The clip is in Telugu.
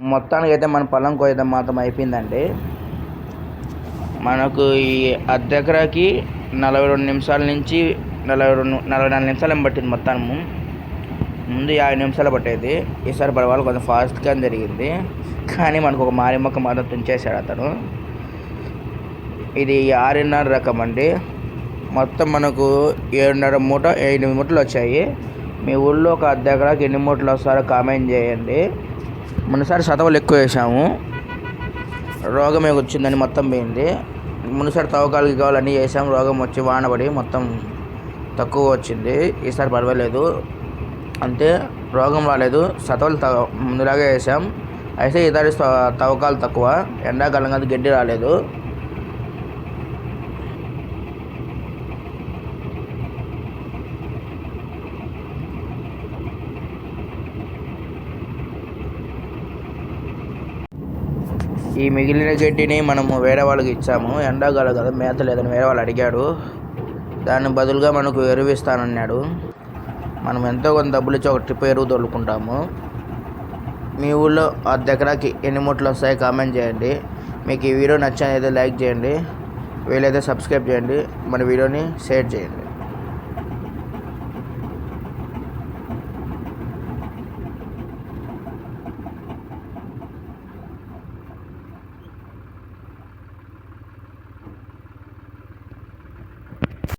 మొత్తానికి అయితే మన పొలం కోయడం మాత్రం అయిపోయిందండి. మనకు ఈ అర్ధ ఎకరాకి నలభై రెండు నిమిషాల నుంచి నలభై రెండు నలభై నాలుగు నిమిషాలు పట్టింది మొత్తాము? ముందు యాభై నిమిషాలు పట్టేది. ఈసారి పర్వాలేదు కొంచెం ఫాస్ట్గా జరిగింది. కానీ మనకు ఒక మారి మొక్క మాత్రం తుంచేశాడు అతను. ఇది ఆరున్నర రకం అండి. మొత్తం మనకు ఏడున్నర మూట ఎనిమిది మూటలు వచ్చాయి. మీ ఊళ్ళో ఒక అర్ధ ఎకరాకి ఎన్ని మూటలు వస్తారో కామెంట్ చేయండి. మొన్నసారి సతవలు ఎక్కువ వేసాము. రోగమే వచ్చిందని మొత్తం పోయింది. మునిసారి తవ్వకాలకి కావాలని వేసాం రోగం వచ్చి వానబడి మొత్తం తక్కువ వచ్చింది. ఈసారి పర్వాలేదు. అంతే రోగం రాలేదు. సతవలు త ముందులాగే వేసాం. అయితే ఈసారి తవ్వకాలు తక్కువ. ఎండాకాలం కాదు గడ్డి రాలేదు. ఈ మిగిలిన గడ్డిని మనము వేరే వాళ్ళకి ఇచ్చాము. ఎండాకాలం కదా మేత లేదని వేరే వాళ్ళు అడిగాడు. దాని బదులుగా మనకు ఎరువు ఇస్తానన్నాడు మనం ఎంతో కొంత డబ్బులు ఇచ్చి ఒక ట్రిప్ ఎరువు తోలుకుంటాము. మీ ఊళ్ళో అర్ధ ఎకరాకి ఎన్ని మూటలు వస్తాయి కామెంట్ చేయండి. మీకు ఈ వీడియో నచ్చినైతే లైక్ చేయండి. వీలైతే సబ్స్క్రైబ్ చేయండి. మన వీడియోని షేర్ చేయండి.